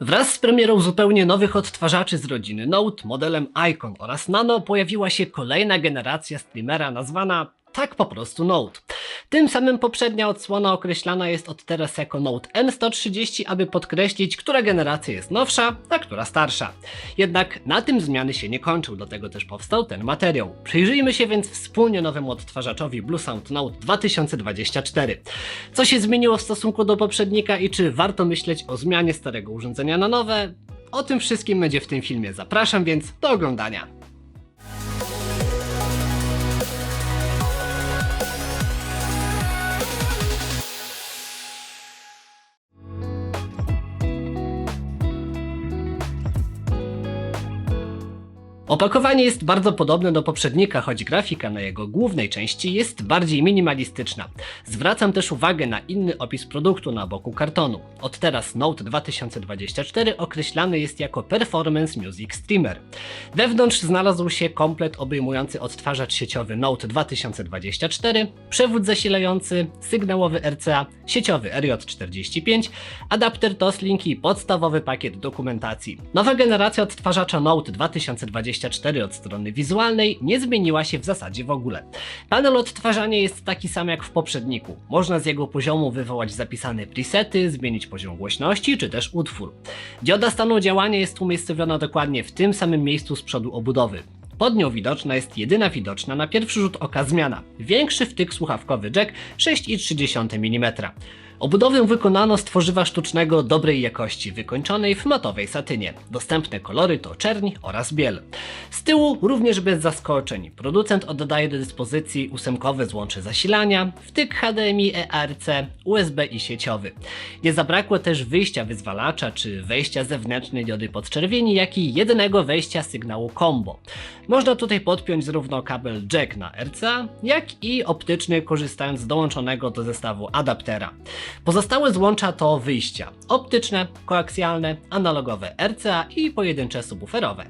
Wraz z premierą zupełnie nowych odtwarzaczy z rodziny Note, modelem Icon oraz Nano pojawiła się kolejna generacja streamera nazwana tak po prostu Note. Tym samym poprzednia odsłona określana jest od teraz jako Note N130, aby podkreślić, która generacja jest nowsza, a która starsza. Jednak na tym zmiany się nie kończą, dlatego też powstał ten materiał. Przyjrzyjmy się więc wspólnie nowemu odtwarzaczowi Bluesound Note 2024. Co się zmieniło w stosunku do poprzednika i czy warto myśleć o zmianie starego urządzenia na nowe? O tym wszystkim będzie w tym filmie. Zapraszam więc do oglądania. Opakowanie jest bardzo podobne do poprzednika, choć grafika na jego głównej części jest bardziej minimalistyczna. Zwracam też uwagę na inny opis produktu na boku kartonu. Od teraz Note 2024 określany jest jako Performance Music Streamer. Wewnątrz znalazł się komplet obejmujący odtwarzacz sieciowy Note 2024, przewód zasilający, sygnałowy RCA, sieciowy RJ45, adapter Toslink i podstawowy pakiet dokumentacji. Nowa generacja odtwarzacza Note 2024 od strony wizualnej nie zmieniła się w zasadzie w ogóle. Panel odtwarzania jest taki sam jak w poprzedniku. Można z jego poziomu wywołać zapisane presety, zmienić poziom głośności czy też utwór. Dioda stanu działania jest umiejscowiona dokładnie w tym samym miejscu z przodu obudowy. Pod nią widoczna jest jedyna widoczna na pierwszy rzut oka zmiana. Większy wtyk słuchawkowy jack 6,3 mm. Obudowę wykonano z tworzywa sztucznego dobrej jakości, wykończonej w matowej satynie. Dostępne kolory to czerń oraz biel. Z tyłu również bez zaskoczeń. Producent oddaje do dyspozycji ósemkowe złącze zasilania, wtyk HDMI ERC, USB i sieciowy. Nie zabrakło też wyjścia wyzwalacza czy wejścia zewnętrznej diody podczerwieni, jak i jednego wejścia sygnału combo. Można tutaj podpiąć zarówno kabel jack na RCA, jak i optyczny korzystając z dołączonego do zestawu adaptera. Pozostałe złącza to wyjścia optyczne, koaksjalne, analogowe RCA i pojedyncze subwooferowe.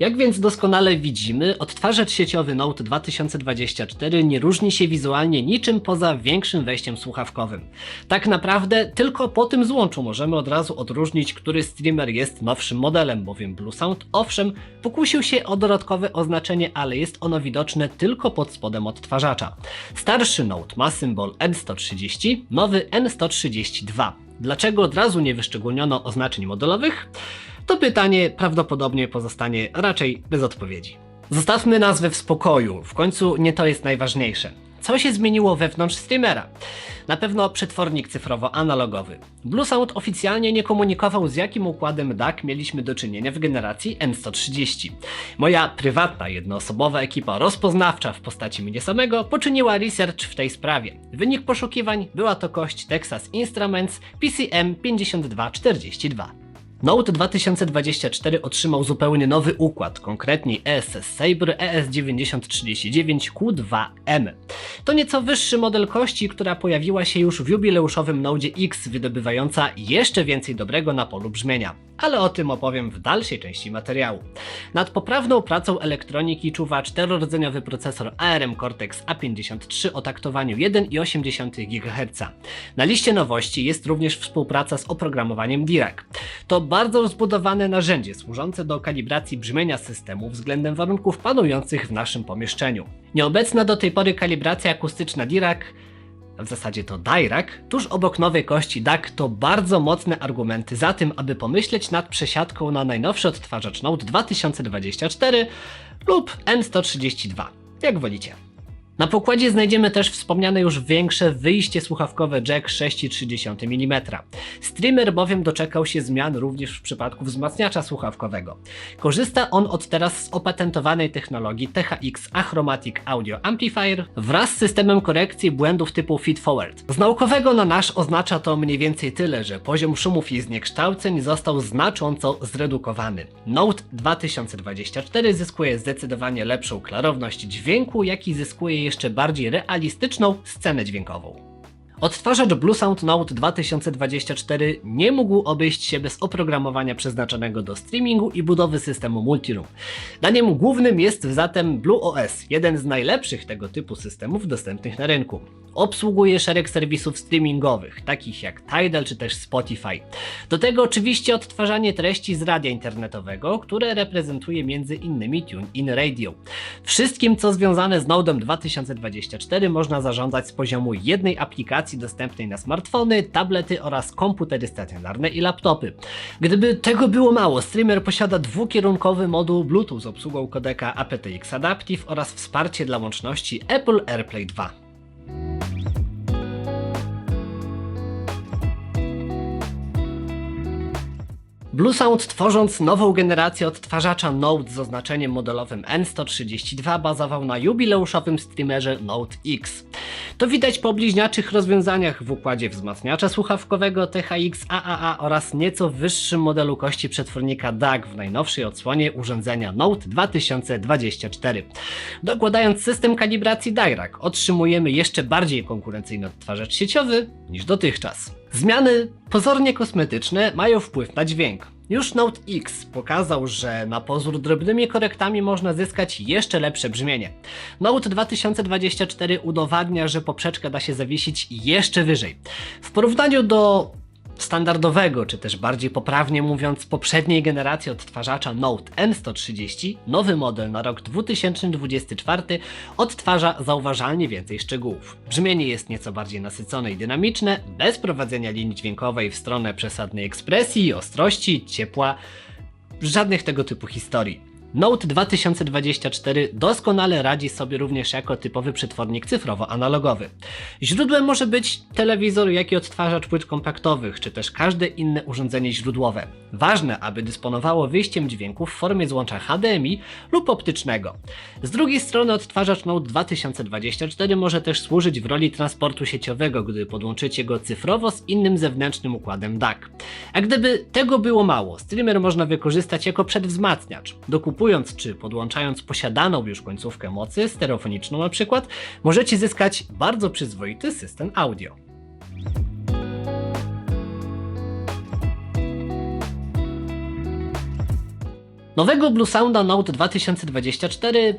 Jak więc doskonale widzimy, odtwarzacz sieciowy Note 2024 nie różni się wizualnie niczym poza większym wejściem słuchawkowym. Tak naprawdę tylko po tym złączu możemy od razu odróżnić, który streamer jest nowszym modelem, bowiem Bluesound owszem pokusił się o dodatkowe oznaczenie, ale jest ono widoczne tylko pod spodem odtwarzacza. Starszy Note ma symbol N130, nowy N132. Dlaczego od razu nie wyszczególniono oznaczeń modelowych? To pytanie prawdopodobnie pozostanie raczej bez odpowiedzi. Zostawmy nazwę w spokoju, w końcu nie to jest najważniejsze. Co się zmieniło wewnątrz streamera? Na pewno przetwornik cyfrowo-analogowy. Bluesound oficjalnie nie komunikował z jakim układem DAC mieliśmy do czynienia w generacji N130. Moja prywatna, jednoosobowa ekipa rozpoznawcza w postaci mnie samego poczyniła research w tej sprawie. Wynik poszukiwań była to kość Texas Instruments PCM 5242. Note 2024 otrzymał zupełnie nowy układ, konkretnie ESS Sabre ES9039Q2M. To nieco wyższy model kości, która pojawiła się już w jubileuszowym Node X, wydobywająca jeszcze więcej dobrego na polu brzmienia. Ale o tym opowiem w dalszej części materiału. Nad poprawną pracą elektroniki czuwa czterorodzeniowy procesor ARM Cortex A53 o taktowaniu 1,8 GHz. Na liście nowości jest również współpraca z oprogramowaniem Dirac. To bardzo rozbudowane narzędzie służące do kalibracji brzmienia systemu względem warunków panujących w naszym pomieszczeniu. Nieobecna do tej pory kalibracja akustyczna Dirac w zasadzie to Dirac, tuż obok nowej kości DAC to bardzo mocne argumenty za tym, aby pomyśleć nad przesiadką na najnowszy odtwarzacz Note 2024 lub N132, jak wolicie. Na pokładzie znajdziemy też wspomniane już większe wyjście słuchawkowe jack 6,3 mm. Streamer bowiem doczekał się zmian również w przypadku wzmacniacza słuchawkowego. Korzysta on od teraz z opatentowanej technologii THX Achromatic Audio Amplifier wraz z systemem korekcji błędów typu feed forward. Z naukowego na nasz oznacza to mniej więcej tyle, że poziom szumów i zniekształceń został znacząco zredukowany. Note 2024 zyskuje zdecydowanie lepszą klarowność dźwięku, jak i zyskuje jeszcze bardziej realistyczną scenę dźwiękową. Odtwarzacz Bluesound Note 2024 nie mógł obejść się bez oprogramowania przeznaczonego do streamingu i budowy systemu Multiroom. Daniem głównym jest zatem BlueOS, jeden z najlepszych tego typu systemów dostępnych na rynku. Obsługuje szereg serwisów streamingowych, takich jak Tidal czy też Spotify. Do tego oczywiście odtwarzanie treści z radia internetowego, które reprezentuje m.in. TuneIn Radio. Wszystkim, co związane z Node'em 2024 można zarządzać z poziomu jednej aplikacji dostępnej na smartfony, tablety oraz komputery stacjonarne i laptopy. Gdyby tego było mało, streamer posiada dwukierunkowy moduł Bluetooth z obsługą kodeka aptX Adaptive oraz wsparcie dla łączności Apple AirPlay 2. Bluesound tworząc nową generację odtwarzacza Note z oznaczeniem modelowym N132 bazował na jubileuszowym streamerze Note X. To widać po bliźniaczych rozwiązaniach w układzie wzmacniacza słuchawkowego THX AAA oraz nieco wyższym modelu kości przetwornika DAC w najnowszej odsłonie urządzenia Note 2024. Dokładając system kalibracji Dirac otrzymujemy jeszcze bardziej konkurencyjny odtwarzacz sieciowy niż dotychczas. Zmiany pozornie kosmetyczne mają wpływ na dźwięk. Już Note X pokazał, że na pozór drobnymi korektami można zyskać jeszcze lepsze brzmienie. Note 2024 udowadnia, że poprzeczkę da się zawiesić jeszcze wyżej. W porównaniu do standardowego, czy też bardziej poprawnie mówiąc, poprzedniej generacji odtwarzacza Note N130, nowy model na rok 2024 odtwarza zauważalnie więcej szczegółów. Brzmienie jest nieco bardziej nasycone i dynamiczne, bez prowadzenia linii dźwiękowej w stronę przesadnej ekspresji, ostrości, ciepła, żadnych tego typu historii. Note 2024 doskonale radzi sobie również jako typowy przetwornik cyfrowo-analogowy. Źródłem może być telewizor, jak i odtwarzacz płyt kompaktowych, czy też każde inne urządzenie źródłowe. Ważne, aby dysponowało wyjściem dźwięku w formie złącza HDMI lub optycznego. Z drugiej strony odtwarzacz Note 2024 może też służyć w roli transportu sieciowego, gdy podłączycie go cyfrowo z innym zewnętrznym układem DAC. A gdyby tego było mało, streamer można wykorzystać jako przedwzmacniacz. Dokupując czy podłączając posiadaną już końcówkę mocy, stereofoniczną na przykład, możecie zyskać bardzo przyzwoity system audio. Nowego Blue Sounda Note 2024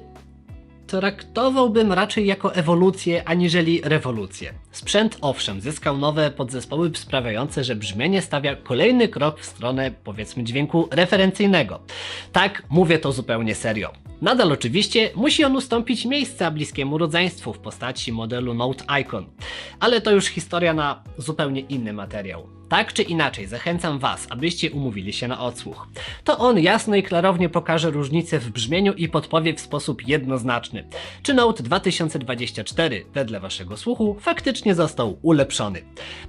traktowałbym raczej jako ewolucję aniżeli rewolucję. Sprzęt owszem zyskał nowe podzespoły sprawiające, że brzmienie stawia kolejny krok w stronę powiedzmy dźwięku referencyjnego. Tak, mówię to zupełnie serio. Nadal oczywiście musi on ustąpić miejsca bliskiemu rodzeństwu w postaci modelu Note Icon, ale to już historia na zupełnie inny materiał. Tak czy inaczej, zachęcam Was, abyście umówili się na odsłuch. To on jasno i klarownie pokaże różnicę w brzmieniu i podpowie w sposób jednoznaczny, czy Note 2024 wedle Waszego słuchu faktycznie został ulepszony.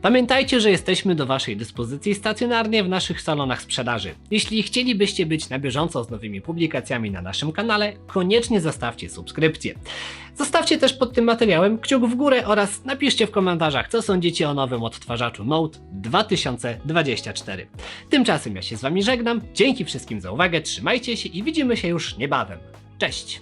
Pamiętajcie, że jesteśmy do Waszej dyspozycji stacjonarnie w naszych salonach sprzedaży. Jeśli chcielibyście być na bieżąco z nowymi publikacjami na naszym kanale, koniecznie zostawcie subskrypcję. Zostawcie też pod tym materiałem kciuk w górę oraz napiszcie w komentarzach, co sądzicie o nowym odtwarzaczu Note 2024. Tymczasem ja się z Wami żegnam, dzięki wszystkim za uwagę, trzymajcie się i widzimy się już niebawem. Cześć!